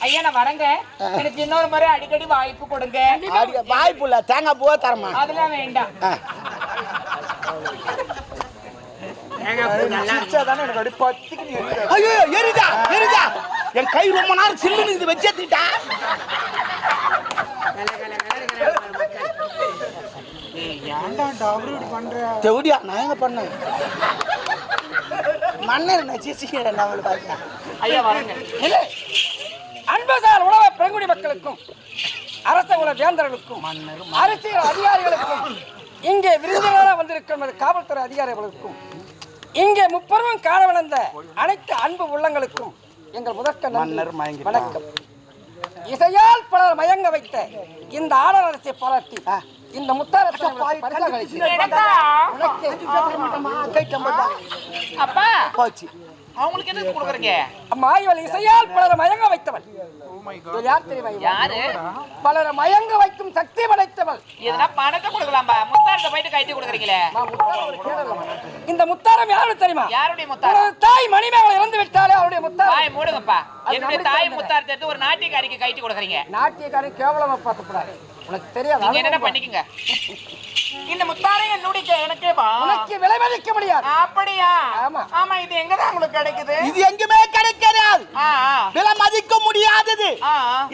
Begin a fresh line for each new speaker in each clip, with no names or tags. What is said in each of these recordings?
ஐயா நான் வரேங்க. எனக்கு இன்னொரு முறை அடிக்கடி வாய்ப்பு கொடுங்க.
அடி- வாய்ப்பு இல்ல தேங்காய் பூவா தரமா?
அதெல்லாம் வேண்டாம்.
என் கை ரொம்ப நேரம் சில்லுன்னு இது வச்சேத்திட்டா தெவடியா? நான் எங்க பண்ணேன்? மன்னர் நச்சிச்சிக்கிறேன் நான் அவளை பார்த்தா
ஐயா வரேங்க.
இல்லை அன்பசால் உணவ பெருங்குடி மக்களுக்கும் அரச குல வேந்தர்களுக்கும் அரசியல் அதிகாரிகளுக்கும் இங்கே விருந்தினராக வந்திருக்கும் நமது காவல்துறை அதிகாரிகளுக்கும் இங்கே முப்பருவம் காண வளர்ந்த அனைத்து அன்பு உள்ளங்களுக்கும் எங்கள் முதற்க.
மன்னர்.
வணக்கம். இசையால் பலர் மயங்க வைத்த இந்த ஆடல் அரசை பாராட்டி இந்த முத்தாரத்தை
அப்பா.
போச்சு.
அவங்களுக்கு என்ன கொடுக்குறீங்க?
அம்மா இவள் இசையால் பலர் மயங்க வைத்தவள். யார் தெரியுமா?
யாரு?
பலரை மயங்க வைக்கும் சக்தி படைத்தவள்.
எதனா பணத்தை கொடுக்கலாம்பா முத்தாரத்தை போயிட்டு கட்டி கொடுக்குறீங்களே.
இந்த முத்தாரம் யாரு தெரியுமா?
யாருடைய முத்தாரம்?
தாய் மணிமேகலை இறந்து விட்டாலே அவருடைய முத்தாரம்.
வாய் மூடுங்கப்பா. என்னுடைய தாய். முத்தாரத்தை எடுத்து ஒரு நாட்டியக்காரிக்கு கட்டி கொடுக்குறீங்க.
நாட்டியக்காரன் கேவலமா பார்க்கக்கூடாது. உனக்கு தெரியாது? அனுபவம்.
பண்ணிக்கங்க? இந்த முத்தாரம் என்னுடைய எனக்கேப்பா
உனக்கு விலை மதிக்க முடியாது.
அப்படியா?
ஆமா.
ஆமா இது எங்கதான் உங்களுக்கு கிடைக்குது?
இது எங்குமே கிடைக்காது. விலை மதிக்க முடியாதது.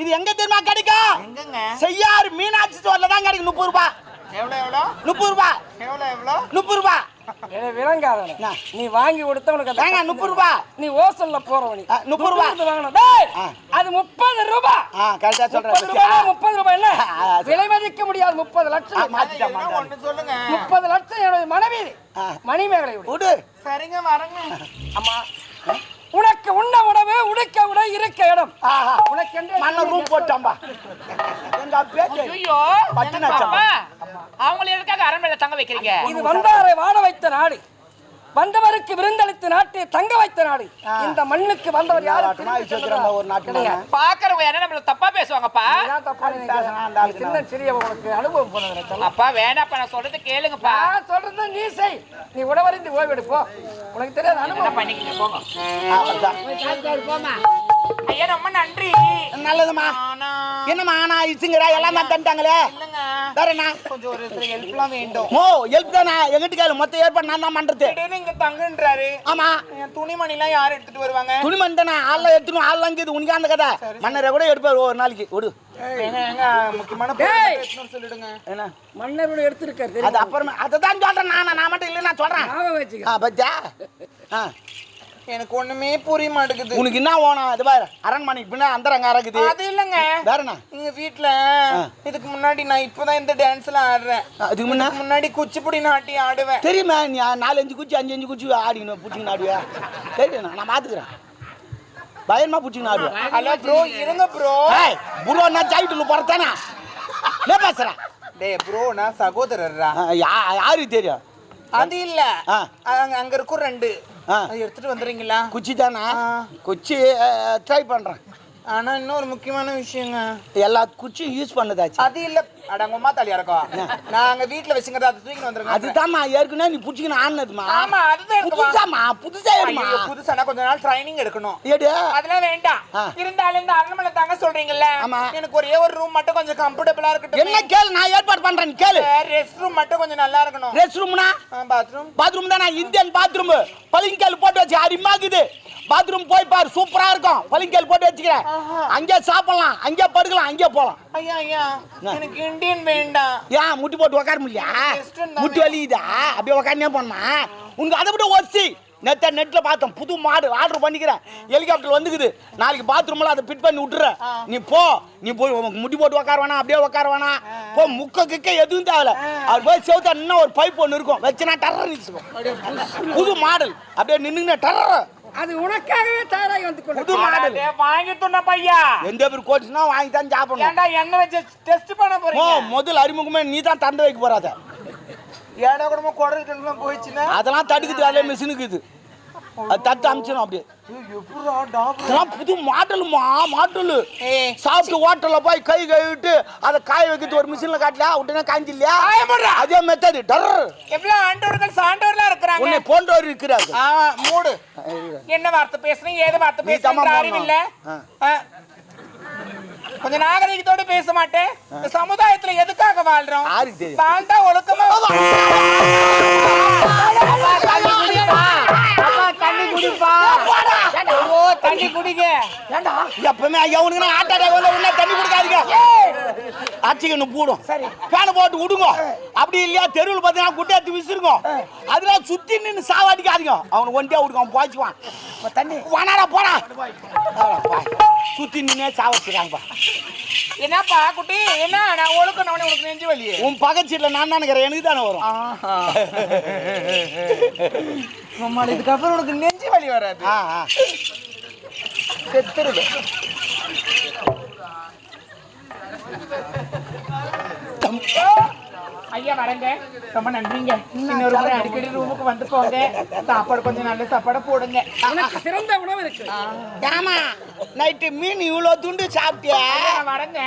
இது எங்க தெரியுமா கிடைக்கும்?
எங்கங்க?
செய்யாறு மீனாட்சி ஸ்டோர்ல தான் கிடைக்கும் முப்பது ரூபாய்.
எவ்வளவு எவ்வளவு
முப்பது ரூபாய்.
எவ்வளவு எவ்வளவு
முப்பது ரூபாய்.
விலை விளங்காதவன. நீ வாங்கி கொடுத்த உனக்கு அந்த
ஏங்க,
கஷ்டம்
முப்பது ரூபா.
நீ ஓசல்ல போறவனி.
முப்பது ரூபா. ஆ.
அது முப்பது ரூபாய்
ஆ கரெக்டா சொல்றேன்
ரூபாய் முப்பது ரூபாய் என்ன. விலை மதிக்க முடியாது முப்பது லட்சம்.
சொல்லுங்க.
முப்பது லட்சம் என்னுடைய மனைவி. மணிமேகலை
விடு.
சரிங்க வரங்க.
அம்மா உனக்கு உண்ண உணவு உடுக்க உடை உனக்கு
ரூம் போட்டாம்பா. எங்க பேச்சு
ஐயோ அவங்கள எதுக்காக அரண்மனையில தங்க வைக்கிறீங்க?
இது வந்தாரை வாழ வைத்த நாடு. வந்தவருக்கு விருந்தளித்து நாட்டை தங்க வைத்த நாடு. இந்த மண்ணுக்கு வந்தவர் யாரும்?
ஒரு நாட்டுல.
கிடையாது.
பாக்குறவங்க என்ன நம்மள தப்பா பேசுவாங்கப்பா.
சின்ன சிறிய உனக்கு அனுபவம் போனது.
அப்பா வேணாப்பா நான் சொல்றது கேளுங்கப்பா.
நான் சொல்றது நீ செய். நீ உடவறிந்து ஓய்வெடு போ உனக்கு தெரியாது
என்ன
அனுபவம்.
பண்ணிக்கிட்டு போங்க. ஐயா ரொம்ப நன்றி.
நல்லதுமா.
ஆனா
என்னம்மா ஆனா இசுங்கடா எல்லாம் தான் தந்துட்டாங்களே.
இல்லங்க.
வேற என்ன?
கொஞ்சம் ஒரு ஹெல்ப்லாம் வேண்டும்.
ஓ ஹெல்ப் தானே? எங்கிட்ட கேளு. மொத்த ஏற்பாடு நான் தான் பண்றது.
இங்க தங்குன்றாரு.
ஆமா.
என் துணிமணிலாம் யார் எடுத்துட்டு வருவாங்க?
துணிமணி தானே? ஆள்லாம் எடுத்துக்கணும் ஆள்லாம் இருக்குது உனக்கு அந்த கதை. மன்னரை கூட எடுப்பாரு ஒரு நாளைக்கு. விடு.
மன்னரோட எடுத்திருக்காரு
அது அப்புறமே அதை தான் சொல்றேன். நான் நான் மட்டும் இல்லை நான் சொல்றேன். பத்தியா? ஆ.
எனக்கு ஒண்ணுமே புரிய மாட்டேங்குது.
உனக்கு என்ன வேணும்? அது பாரு அரண்மனைக்கு பின்ன அந்தரங்க இருக்குது
அது இல்லங்க.
வேற என்ன?
எங்க வீட்ல இதுக்கு முன்னாடி நான் இப்பதான் இந்த டான்ஸ்லாம் ஆடுறேன்.
அதுக்கு முன்ன?
இதுக்கு முன்னாடி குச்சிப்புடி நாட்டி ஆடுவேன்.
தெரியுமா? நீ நாலு அஞ்சு குச்சி அஞ்சு அஞ்சு குச்சி ஆடிக்கணும் பிடிச்சிங்கன்னு ஆடுவியா தெரியும்? நான் பார்த்துக்கிறேன் பயமா பிடிச்சிங்கன்னு ஆடுவேன்
ஹலோ ப்ரோ இருங்க ப்ரோ
புரோ நான் ஜாயிட்டுல போறதானே? என்ன பேசுறேன்
டேய் ப்ரோ நான்
யா- யாருக்கு தெரியும்?
அது இல்ல. அங்க அங்க இருக்கும் ரெண்டு. எடுத்துட்டு வந்துடுறீங்களா?
குச்சி தானே குச்சி ட்ரை பண்றேன்.
ஆனா இன்னொரு முக்கியமான விஷயங்க.
எல்லா குச்சியும் யூஸ் பண்ணதாச்சு.
அது இல்ல. அடங்கம்மா தாலியா இருக்கும் நாங்க வீட்ல வச்சுங்கிறத அதை தூக்கிட்டு வந்துருங்க.
அதுதாம்மா ஏற்கனவே நீ பிடிச்சிக்கணும் ஆனதுமா
ஆமா அதுதான்.
புதுசாமா புதுசா
ஐயோ, புதுசானா கொஞ்ச நாள் ட்ரைனிங் எடுக்கணும்.
ஏடு
அதெல்லாம் வேண்டாம். இருந்தாலும் இந்த அரண்மனை தாங்க சொல்றீங்கல்ல.
ஆமா.
எனக்கு ஒரே ஒரு ரூம் மட்டும் கொஞ்சம் கம்ஃபர்டபுளா
என்ன
இருக்கட்டும்
கேளு நான் ஏற்பாடு பண்றேன் கேளு.
ரெஸ்ட் ரூம் மட்டும் கொஞ்சம் நல்லா இருக்கணும்.
ரெஸ்ட் ரூம்னா
பாத்ரூம்
பாத்ரூம் தானே இந்தியன் பாத்ரூம் பளிங்கால் போட்டு வச்சு அரிமாக்குது பாத்ரூம் போய் பாரு சூப்பரா இருக்கும். பளிங்கால் போட்டு வச்சுக்கிறேன். அங்கே சாப்பிடலாம் அங்கே படுக்கலாம் அங்கே போலாம்
ஐயா ஐயா எனக்கு இந்தியன் வேண்டாம்
ஏன் முட்டி போட்டு உட்கார
Just இருந்தா
முட்டி வலிக்குதா? அப்படியே உட்காந்தே போனமா உனக்கு அதை விட ஒசி நேத்த நெட்ல பார்த்தோம் புது மாடு ஆர்டர் பண்ணிக்கிறேன். ஹெலிகாப்டர் வந்துக்குது. நாளைக்கு பாத்ரூம்ல அதை ஃபிட் பண்ணி விட்டுறேன் நீ போ. நீ போய் முட்டி போட்டு உட்கார வேணாம் அப்படியே உட்கார வேணாம். போ முக்க கிக்க எதுவும் தேவையில்ல. அவர் போய் செவுத்தா இன்னும் ஒரு பைப் ஒன்று இருக்கும். வச்சுனா டர்ற நிற்கும் புது மாடல். அப்படியே நின்னுங்க டர்ற
அது உனக்காகவே தயாராகி வந்து கொண்டு
புது மாடல்.
அடே, வாங்கி துண்ண பையா.
எந்த பேர் கோச்சுனா வாங்கி தான் சாப்பிடணும்.
ஏன்டா எண்ணெய் வச்சு டெஸ்ட் பண்ண
ஓ
போறீங்க
முதல் அறிமுகமே நீ தான் தந்து வைக்க போறாத.
ஏடா கூடமா குடல் போயிடுச்சுன்னா?
அதெல்லாம் தடுக்குது அதே மிஷினுக்கு இது. அது தட்டு அமிச்சிடும் அப்படியே இதெல்லாம் புது மாடலுமா மாடல்
ஏய்.
சாப்பிட்டு ஹோட்டல்ல போய் கை கழுவிட்டு அதை காய வைக்கிறது ஒரு மிஷின்ல காட்டலையா உடனே இல்லையா
போடுறா.
அதே மெத்தடு டர்
எவ்வளவு ஆண்டவர்கள் சான்றோர்லாம் இருக்கிறாங்க
உன்னை போன்றவர் இருக்கிறார்
ஆ, மூடு என்ன வார்த்தை பேசுறீங்க ஏது வார்த்தை பேசுறீங்க அறிவு இல்ல
ஆ.
ஆ. கொஞ்சம் நாகரிகத்தோட பேச மாட்டேன் சமுதாயத்துல எதுக்காக வாழ்றோம்? வாழ்ந்தா ஒழுக்கமா தண்ணி குடிப்பா. ஓ தண்ணி குடிங்க.
எப்பவுமே எவனுக்கு நான் ஆட்ட அட்டாக் வந்தா உடனே தண்ணி கொடுக்காதீங்க. அச்சிக்கணும் போடும்.
சரி.
ஃபேனை போட்டு விடுங்க. அப்படி இல்லையா தெருவில் பார்த்தீங்கன்னா குட்டை எடுத்து விசிறுங்க அதெல்லாம் சுத்தி நின்று சாவாடிக்காதீங்க. அவனுக்கு ஒண்டியா விடுங்க அவன் போச்சுவான்
தண்ணி.
வனாடா போடா. சுத்தி நின்னே சாவடிச்சுக்காங்கப்பா
என்னப்பா குட்டி? என்ன? நான் ஒழுக்கணும் உனக்கு நெஞ்சு வலி.
உன் பக்கச்சீட்டில் நான் நினைக்கிறேன். எனக்கு தானே வரும்.
நம்மள இதுக்கப்புறம் உனக்கு நெஞ்சு வலி வராது. செத்துருது. ஐயா வரங்க. ரொம்ப நன்றிங்க. இன்னொரு முறை அடிக்கடி ரூமுக்கு வந்து போங்க சாப்பாடு கொஞ்சம் நல்ல சாப்பாடு போடுங்க.
சிறந்த உணவு இருக்கு.
ஏமா நைட்டு மீன் இவ்வளோ துண்டு சாப்பிட்டியா?
வரங்க.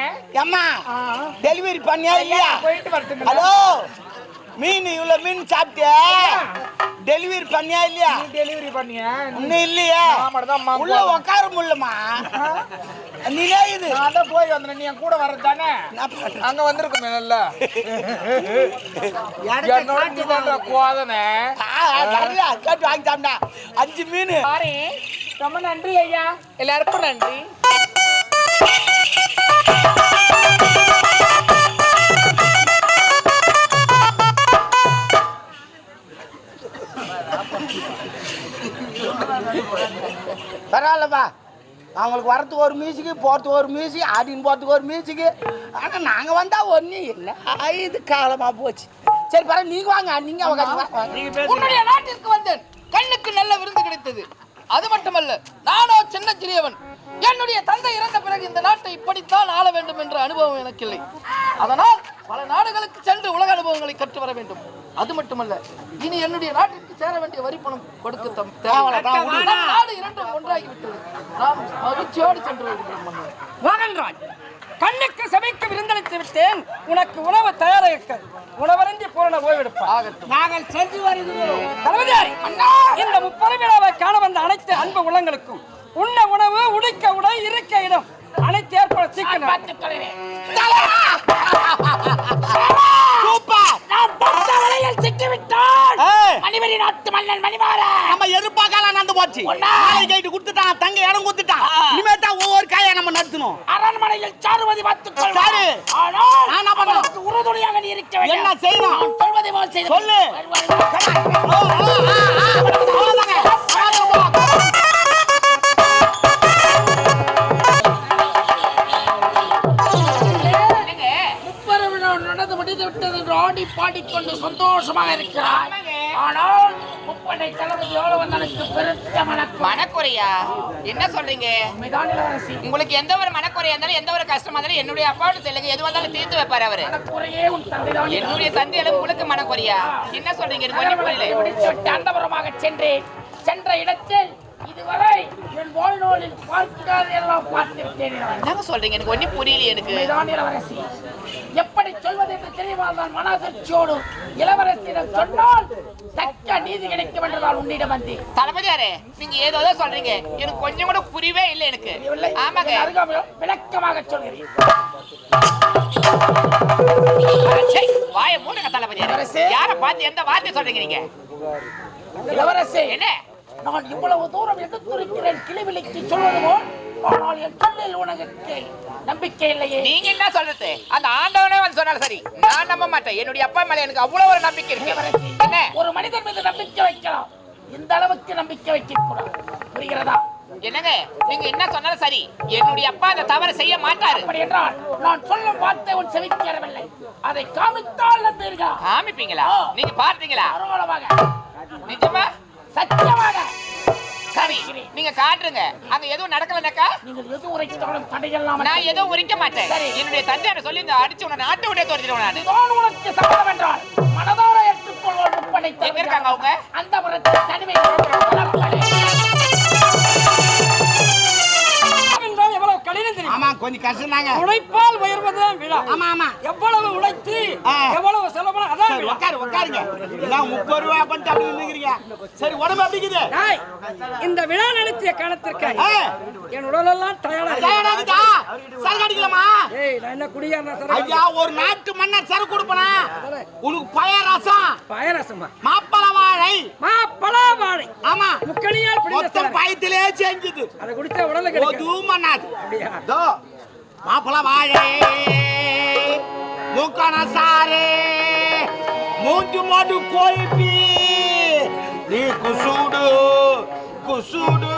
ஏம்மா டெலிவரி பண்ணியா இல்லையா?
போயிட்டு வரட்டுங்களா?
ஹலோ? மீன் இவ்வளோ மீன் சாப்பிட்டியா? டெலிவரி பண்ணியா இல்லையா?
டெலிவரி பண்ணியா?
இன்னும் இல்லையா? உள்ள உட்கார முடியலமா நீனே இது.
நான் தான் போய் வந்தேன் நீ என் கூட வர்றது தானே. அங்க வந்திருக்குமே நல்லா. என்னோட கோதனை
கேட்டு வாங்கி சாப்பிட்டா அஞ்சு மீன்.
ரொம்ப நன்றி ஐயா. எல்லாருக்கும் நன்றி.
பரவாயில்லப்பா. அவங்களுக்கு வரத்துக்கு ஒரு மியூசிக்கு போகிறதுக்கு ஒரு மியூசிக் ஆடின்னு போகிறதுக்கு ஒரு மியூசிக்கு ஆனால் நாங்கள் வந்தால் ஒன்று என்ன ஆ, இது காலமாக போச்சு. சரி பரவாயில்ல நீங்கள் வாங்க நீங்கள் உட்காந்து
உன்னுடைய நாட்டிற்கு வந்தேன். கண்ணுக்கு நல்ல விருந்து கிடைத்தது. அது மட்டுமல்ல நானோ சின்ன சிறியவன். என்னுடைய தந்தை இறந்த பிறகு இந்த நாட்டை இப்படித்தான் ஆள வேண்டும் என்ற அனுபவம் எனக்கு இல்லை அதனால் பல நாடுகளுக்கு சென்று உலக அனுபவங்களை கற்று வர வேண்டும். அது மட்டுமல்ல இனி என்னுடைய நாட்டிற்கு சேர வேண்டிய வரி பணம் கொடுக்க நாடு இரண்டும் ஒன்றாகிவிட்டது. நாம் மகிழ்ச்சியோடு சென்று.
மகன்ராஜ் கண்ணுக்கு சபைக்கு விருந்தளித்து விட்டேன். உனக்கு உணவு தயாராக இருக்க உணவருந்தி பூரண ஓய்வெடுப்பா.
ஆகட்டும். நாங்கள் சென்று வருகிறோம்.
தளபதியாரி இந்த முப்பது விழாவை காண வந்த அனைத்து அன்பு உள்ளங்களுக்கும் உண்ண உணவு உடுக்க உடை இருக்க இடம் அனைத்து ஏற்பாடு சீக்கிரம்.
வலையில் சிக்கிவிட்டான். மணிமணி நாட்டு மன்னன் மணிமாறன்
நம்ம எதிர்பார்க்கலாம் நடந்து போச்சு. நாளை கைட்டு கொடுத்துட்டான் தங்க இடம் கொடுத்துட்டான். இனிமே தான் ஒவ்வொரு காயை நம்ம நடத்தணும்
அரண்மனையில் சாருமதி பார்த்துக் கொள்வார்.
சாரு.
ஆனால்
நான்?
அவருக்கு உறுதுணையாக நீ இருக்க
என்ன செய்யணும்?
சொல்வதை போல் செய்து
சொல்லு.
பாடிக்கொண்டு சந்தோஷமாக இருக்கிறார் ஆனால் முப்படை தளபதியோடு வந்து எனக்கு பெருத்த மனக்கு
மனக்குறையா என்ன சொல்றீங்க? உங்களுக்கு எந்த ஒரு மனக்குறையா இருந்தாலும் எந்த ஒரு கஷ்டமா இருந்தாலும் என்னுடைய அப்பாவோட சொல்லுங்க. எது வந்தாலும் தீர்த்து வைப்பாரு அவரு. என்னுடைய தந்தையில உங்களுக்கு மனக்குறையா என்ன சொல்றீங்க? எனக்கு ஒண்ணும் புரியல.
அந்தபுரமாக சென்றேன். சென்ற இடத்தில் இதுவரை என் வாழ்நாளில் பார்க்காதெல்லாம் பார்த்திருக்கேன் இளவரசி.
என்னங்க சொல்றீங்க? எனக்கு ஒண்ணும் புரியல எனக்கு.
எப்படி சொல்வது என்று தெரியாமல் நான் மன அதிர்ச்சியோடு இளவரசியிடம் சொன்னால் தக்க நீதி கிடைக்கும் என்று நான் உன்னிடம் வந்தேன்.
தளபதியாரே நீங்க ஏதோ சொல்றீங்க. எனக்கு கொஞ்சம் கூட புரியவே இல்லை எனக்கு. ஆமாங்க.
விளக்கமாக சொல்கிறேன்.
வாயை மூடுங்க
இளவரசே.
யார பார்த்து எந்த வார்த்தை சொல்றீங்க நீங்க?
இளவரசி
என்ன?
நான் இவ்வளவு தூரம் எடுத்துரைக்கிறேன் கிளிவிலைக்கு சொல்வது போல் ஆனால் என் சொல்லில் உனக்கு நம்பிக்கை இல்லையே.
நீங்க என்ன சொல்றது? அந்த ஆண்டவனே வந்து சொன்னாலும் சரி நான் நம்ப மாட்டேன். என்னுடைய அப்பா மேல எனக்கு அவ்வளவு ஒரு நம்பிக்கை இருக்கு. என்ன?
ஒரு மனிதன் மீது நம்பிக்கை வைக்கலாம். இந்த அளவுக்கு நம்பிக்கை வைக்க கூடாது புரிகிறதா?
என்னங்க? நீங்க என்ன சொன்னாலும் சரி என்னுடைய அப்பா அந்த தவறு செய்ய மாட்டாரு.
அப்படி என்றால் நான் சொல்லும் வார்த்தை உன் செவிக்கேறவில்லை அதை காமித்தால் நம்பீர்களா
காமிப்பீங்களா? நீங்க பார்த்தீங்களா? நிஜமா?
சத்தியமாக.
சரி நீங்க காட்டுங்க அங்க எதுவும் நடக்கலனாக்கா?
நீங்கள் எது உரைத்தாலும் தடையெல்லாம்
நான் எதோ உரிக்க மாட்டேன். என்னுடைய தந்தையார சொல்லி இந்த அடிச்சு உன நாட்டு விட தோறிடுவேன் நான்.
நான் உனக்கு சம்மதம் என்றால். மனதார ஏற்றுக்கொள்வோர் முப்படை
எங்க இருக்காங்க அவங்க?
அந்த மரத்தில் தனிமை
கொஞ்சம் கஷ்டம் தாங்க
உழைப்பால் உயர்வது விழா.
ஆமா ஆமா.
எவ்வளவு உழைத்து
சரி உட்காரு உட்காருங்க. முப்பது ரூபா பண்ணிட்டு அப்படி நின்னுக்கிறீங்க. சரி உடம்பு எப்படி இருக்குது?
டேய், இந்த விழா நடத்திய காலத்திற்கு. என் உடலெல்லாம் டயர்டா
டயர்டா இருக்குதா? சரக்கு அடிக்கலாமா?
ஏய் நான் என்ன குடியாரனா சார்
ஐயா ஒரு நாட்டு மன்னர் சரக்கு கொடுப்பனா? உனக்கு பய ரசம்
பாயரசமா.
மாப்பழ வாழை ஆமா.
முக்கணியால்
மொத்தம்
சாறு.
பயத்திலே செஞ்சது
அதை குடிச்சா உடலுக்கு கிடைக்கும்.
பண்ணாது
அப்படியா?
மாப்பழ வாழை மூக்கான சாரு மூன்று மாடு கோழிப்பி நீ குசூடு குசூடு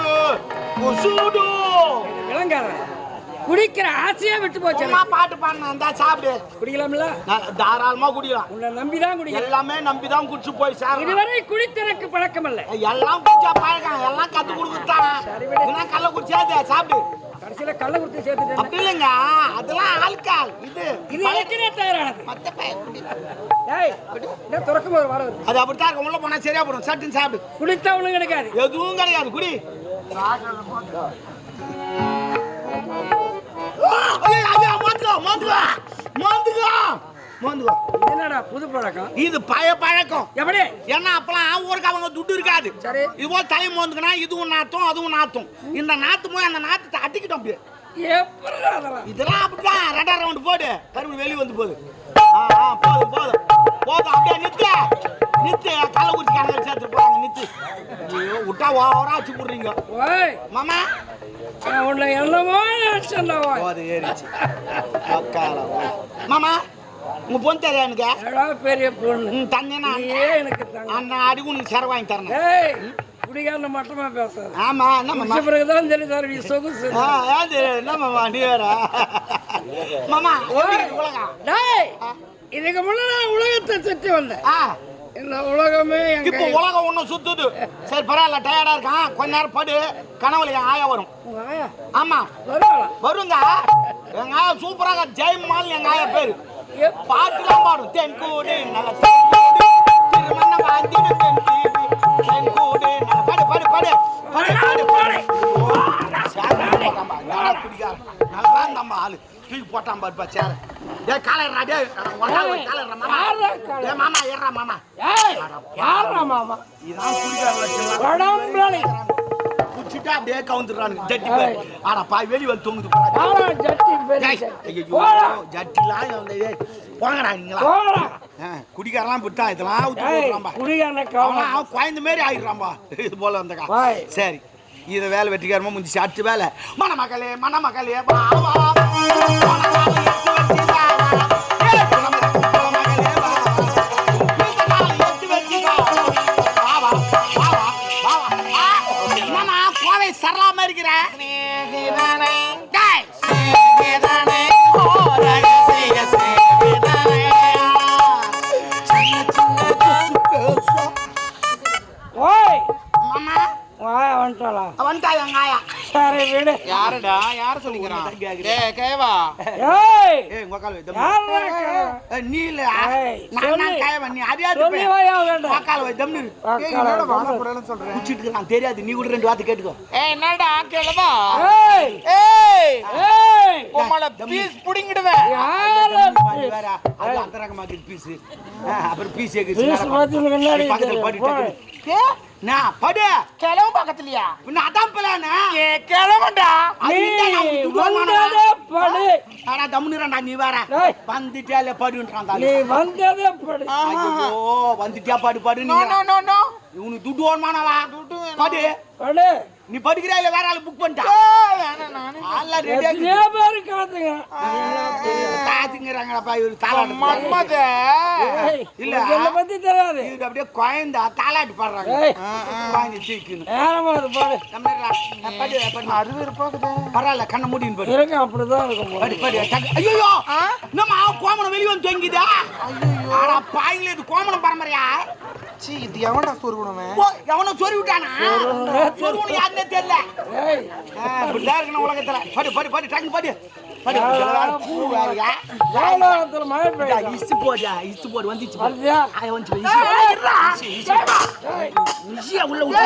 குசூடு.
விளங்காத குடிக்கிற ஆசையே விட்டு போச்சு.
பாட்டு பாடினா? இருந்தா சாப்பிடு.
குடிக்கலாம்ல?
தாராளமா குடிக்கலாம்.
உன்னை நம்பிதான் குடிக்கிறேன்.
எல்லாமே நம்பிதான் குடிச்சு போய் சேரணும்.
இதுவரை குடித்தனக்கு பழக்கம் அல்ல
எல்லாம் குடிச்சா பழக்கம் எல்லாம் கத்து கொடுக்குறான் என்ன கள்ள குடிச்சாது சாப்பிடு.
கடைசியில கள்ள குடித்து சேர்த்துட்டேன்
அப்படி இல்லைங்க. அதெல்லாம் ஆல்கால் இது
இது எனக்குனே தயாரானது.
மத்த.
டேய் என்ன திறக்கும் போது வர
அது அப்படித்தான் இருக்கும். உள்ள போனா சரியா போடும். சட்டுன்னு சாப்பிடு.
குடித்தா ஒண்ணும் கிடைக்காது.
எதுவும் கிடையாது. குடி. ஐயோ, ஐயோ, மோந்துக்கோ,
இது என்னடா புது பழக்கம்?
இது பழைய பழக்கம்.
எப்படி?
ஏன்னா அப்பெல்லாம் ஊருக்கு அவங்க துட்டு இருக்காது.
சரி.
இது போல தலை மோந்துக்குனா இதுவும் நாத்தும் அதுவும் நாத்தும். இந்த நாத்து போய் அந்த நாத்தை அட்டிக்கிட்டோம் அப்படியே. இதெல்லாம் அப்படிதான். ரெண்டா ரவுண்ட் போடு. கரும்பு வெளிய வந்து போகுது. ஆ ஆ போதும் போதும். போதும். அப்படியே நித்து. நித்து. கள்ளக்குறிச்சி கணக்கு சேர்த்து போறாங்க. நித்து. ஐயோ விட்டா ஓவரா வச்சு போடுறீங்க.
ஓய்.
மாமா.
உன்னை என்னமோ நினைச்சேன்டா ஓய்.
போது ஏறிச்சு மாமா. உங்க பொண்ணு தெரியா எனக்கு?
பெரிய பொண்ணு?
ம், தந்தேனா
நீயே எனக்கு
அண்ணன் அடி உனக்கு சர வாங்கி தரணும்
குடிகாரன மட்டுமா பேசாத?
ஆமா என்ன மாமா
குடிச்ச பிறகுதான் தெரியும் சார் நீ சொகுசு.
ஆ ஏது என்ன மாமா நீ வேற மாமா
டேய் இதுக்கு முன்ன நான் உலகத்தை சுற்றி வந்தேன். இந்த உலகமே
இப்போ. உலகம் ஒன்றும் சுத்துது. சரி பரவாயில்ல டயர்டா இருக்கான். கொஞ்ச நேரம் படு. கனவுல என் ஆயா வரும். ஆமா. வருங்க எங்க ஆயா சூப்பராக ஜெயமால் எங்க ஆயா பேரு. பாட்டுலாம் பாடும். தென்கூடு நல்ல தென்கூடு திருமண வாங்கிடு தென்கூடு தென்கூடு நல்ல படு படு படு. படு படு படு. நல்லா இருந்தாம்பா ஆளு. தூக்கி போட்டான் பாருப்பா சேர. டே காலர்ரா டே காலர்ரா மாமா. டே மாமா ஏறா மாமா.
ஏய் யாரா மாமா?
இதான் குடிக்கார
வடம்பளி
குடிச்சிட்டா அப்படியே கவுந்துடுறானுங்க. ஜட்டி பேர். ஆனா பாய் வெளி வந்து தொங்குது
ஜட்டி
ஜட்டிலாம் போங்கடா நீங்களா
போடா.
ஆ, குடிக்காரலாம் விட்டா இதெல்லாம் அவன் குழந்த மாரி ஆயிடுறான்பா. இது போல வந்தக்கா. சரி இத வேலை வெற்றிக்காரமா முடிஞ்சு அடுத்த வேலை. மணமகளே மணமகளே வா. கேவா
ஏய்
ஏய்
உங்க கால் வை தம்பி.
யாரா கவனம்?
ஏய், நீ இல்ல
ஏய்,
நான் நீ அறியாது
சொல்லி வேண்டாம்
வை
என்னடா சொல்றேன்
இருக்கான் தெரியாது. நீ கூட ரெண்டு வார்த்தை கேட்டுக்கோ.
ஏய் என்னடா கேளவா
ஏய்.
ஏய்
ஏய்
உம்மள பீஸ் புடிங்கிடுவேன்.
வேற அது அந்த ரகமா இருக்குது பீஸ். அப்புறம் பீஸ் ஏக்குது
பீஸ் மாத்தி முன்னாடி
பக்கத்துல படி
போடு.
டக்கு. நான் படு.
கிளவு பக்கத்துலயா?
பின்ன அதான் பிளானு
ஏ கிளவண்டா
அது
நீ படு
ஆனா தம்முனுறான்டா நீ வேற.
டேய்.
வந்துட்டாலே படுன்றான்
நீ. வந்ததே படு.
ஐயோ வந்துட்டியா படு படு
நோ.
உனக்கு துட்டு ஓடுமானவா? படு.
படு.
நீ படிக்கிறியா இல்ல வேற ஆளு புக் பண்ணிட்டா? ஆள்லாம் ரெடியா
பேரு காத்துங்க.
இவரு தாளாட்டு
மன்மத
இல்ல.
என்னை பத்தி தெரியாது?
இவரு அப்படியே குழந்த தாளாட்டு பாடுறாங்க. குழந்தை தூக்கின்னு.
நேரமா அது படு.
படு படு.
அறுவரு போகுது
பரவாயில்ல கண்ணை மூடின்னு படு.
அப்படிதான் இருக்கும்.
படி படி. ஐயோ என்னம்மா கோமணம் வெளியே வந்து தொங்கிதா? ஆனா பாயில இது கோமணம் பரம்பரையா?
சீ இது எவன்டா சொருகணுவன்
எவனோ சொறி விட்டானா? உனக்கு யாருன்னே தெரியல. இப்படிதான் இருக்கணும் உலகத்துல. படி படி படி டக்கு படி. படி இதெல்லாம் பூ வேறயா?
காலத்துல மழை
இதா,
பெய்யுது
இஸ்து போடியா இஸ்து போடு வந்துச்சு. இஸ்தியா உள்ள விட்டு.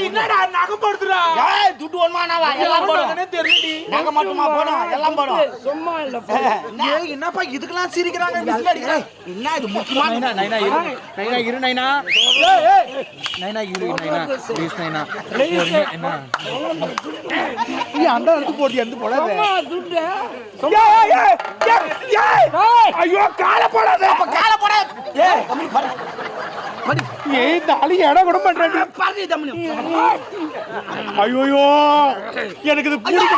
என்னடா நகப்படுத்துறா
ஏய், துட்டு ஒன்மானாவா எல்லாம் போடும்
தெரியலடி
நகை மட்டுமா போடும் எல்லாம் போடும்
சும்மா இல்ல
ஏய் என்னப்பா இதுக்கெல்லாம் சிரிக்கிறாங்க
என்ன இது முக்கியமான
நைனா இரு நைனா இரு நைனா நைனா இரு நைனா ப்ளீஸ் நைனா என்ன
நீ அந்த இடத்து போட்டு எந்த போடாத. ஐயோ காலை போடாத.
அப்ப காலை போட. ஏய் கம்மி பாரு.
ஏய் தாலி இடம் கூட பண்றாங்க
பாரு தம்மனி
ஐயோ எனக்கு இது
ஐயா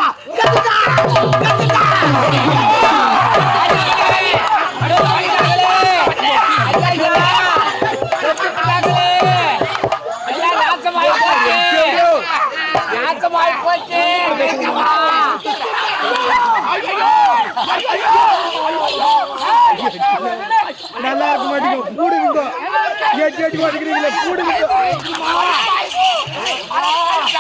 கூடுங்க எட்டி எட்டி மாட்டேங்கிறீங்களே கூடுங்க